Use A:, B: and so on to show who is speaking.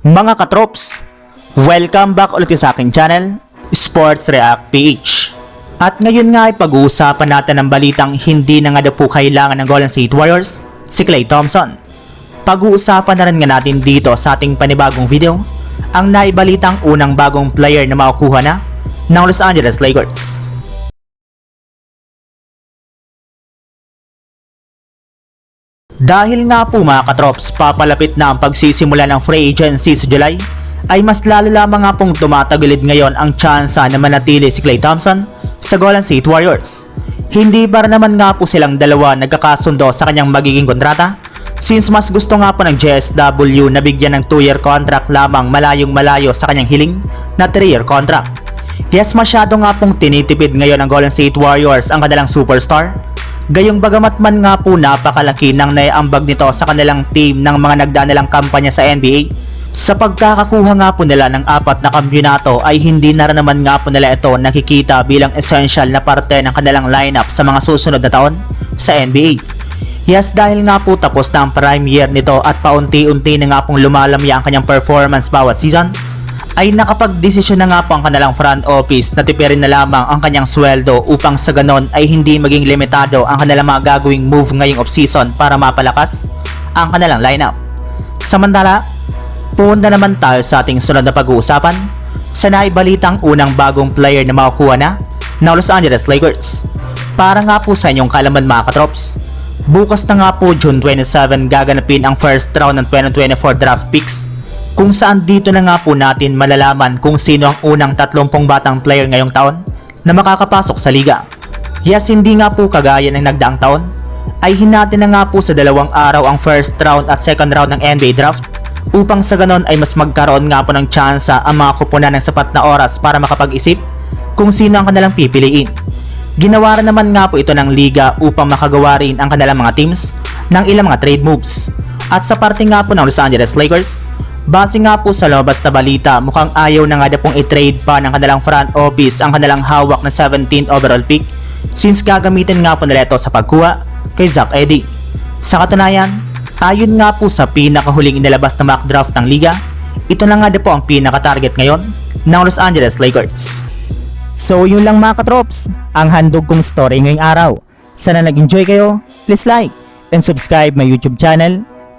A: Mga katrops, welcome back ulit sa aking channel, Sports React PH. At ngayon nga ay pag-uusapan natin ang balitang hindi na nga daw po kailangan ng Golden State Warriors, si Klay Thompson. Pag-uusapan na rin nga natin dito sa ating panibagong video, ang naibalitang unang bagong player na makukuha na ng Los Angeles Lakers. Dahil nga po mga katrops, papalapit na ang pagsisimula ng free agency sa July, ay mas lalo lamang nga pong tumatagilid ngayon ang tsansa na manatili si Klay Thompson sa Golden State Warriors. Hindi ba naman nga po silang dalawa nagkakasundo sa kanyang magiging kontrata? Since mas gusto nga po ng JSW na bigyan ng 2-year contract lamang malayong malayo sa kanyang hiling na 3-year contract. Yes, masyado nga pong tinitipid ngayon ng Golden State Warriors ang kanilang superstar Gayong bagamat man nga po napakalaki ng naiambag nito sa kanilang team ng mga nagdanalang kampanya sa NBA, sa pagkakakuha nga po nila ng apat na kampiyonato ay hindi na naman nga po nila ito nakikita bilang essential na parte ng kanilang lineup sa mga susunod na taon sa NBA. Yes, dahil nga po tapos na ang prime year nito at paunti-unti na nga pong lumalamya ang kanyang performance bawat season, ay nakapagdesisyon na nga po ang kanilang front office na tipirin na lamang ang kanyang sweldo upang sa ganon ay hindi maging limitado ang kanilang mga gagawing move ngayong offseason para mapalakas ang kanilang lineup. Samantala, punta naman tayo sa ating sunod na pag-uusapan sa naibalitang unang bagong player na makukuha na ng Los Angeles Lakers. Para nga po sa inyong kaalaman mga katrops, bukas na nga po June 27 gaganapin ang first round ng 2024 draft picks kung saan dito na nga po natin malalaman kung sino ang unang 30 batang player ngayong taon na makakapasok sa liga. Yes, hindi nga po kagaya ng nagdaang taon, ay hinati na nga po sa dalawang araw ang first round at second round ng NBA draft upang sa ganon ay mas magkaroon nga po ng tsansa ang mga kupunan ng sapat na oras para makapag-isip kung sino ang kanilang pipiliin. Ginawa naman nga po ito ng liga upang makagawa rin ang kanilang mga teams ng ilang mga trade moves. At sa parte nga po ng Los Angeles Lakers, Base nga po sa lumabas na balita, mukhang ayaw na nga na pong i-trade pa ng kanilang front office ang kanilang hawak na 17th overall pick since gagamitin nga po nila ito sa pagkuha kay Zach Edey. Sa katunayan, ayon nga po sa pinakahuling inilabas na mock draft ng liga, ito na nga na po ang pinaka-target ngayon ng Los Angeles Lakers. So yun lang mga katrops, ang handog kong story ngayong araw. Sana nag-enjoy kayo, please like and subscribe my YouTube channel